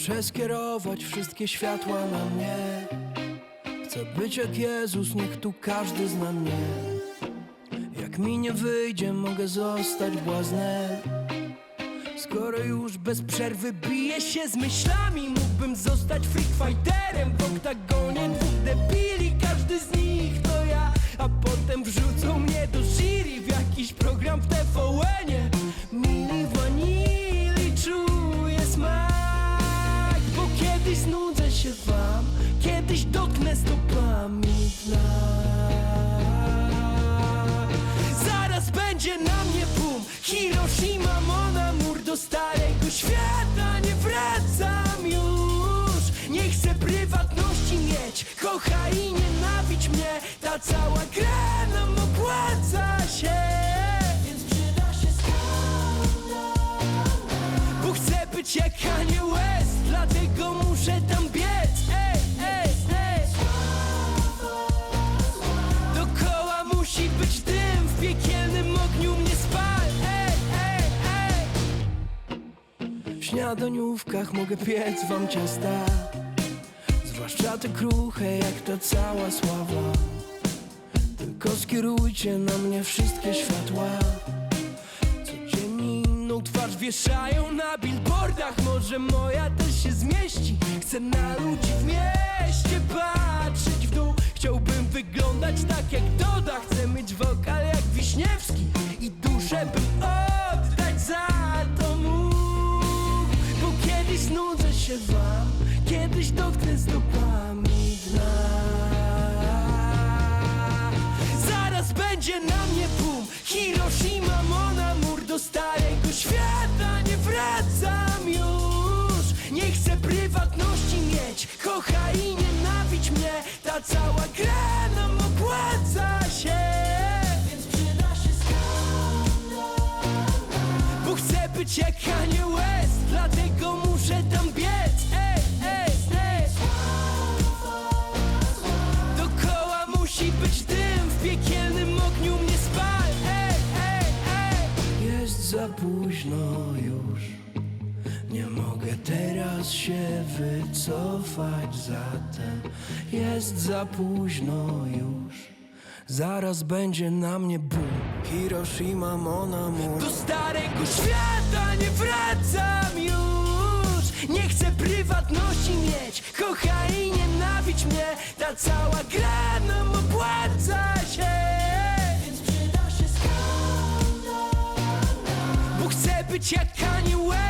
przeskierować wszystkie światła na mnie. Chcę być jak Jezus, niech tu każdy zna mnie. Jak mi nie wyjdzie, mogę zostać błaznem Skoro już bez przerwy biję się z myślami Mógłbym zostać freak fighterem. W oktagonie dwóch Do starego świata nie wracam już. Nie chcę prywatności mieć Kochaj i nienawidź mnie Ta cała W śniadaniówkach mogę piec wam ciasta. Zwłaszcza te kruche jak ta cała sława. Tylko skierujcie na mnie wszystkie światła. Codziennie inną twarz wieszają na billboardach. Może moja też się zmieści. Chcę na ludzi w mieście patrzeć w dół. Chciałbym się Kiedyś dotknę stopami dna. Zaraz będzie na mnie boom Hiroshima, Mon Amour Do starego świata nie wracam już. Nie chcę prywatności mieć Kochaj i nienawidź mnie. Ta cała gra nam opłaca się Więc przyda się Bo chcę być jak Kanye późno już. Nie mogę teraz się wycofać Zatem jest za późno już. Zaraz będzie na mnie boom Hiroshima, Mon Amour Do starego świata nie wracam już. Nie chcę prywatności mieć. Kochaj i nienawidź mnie. Ta cała gra nam być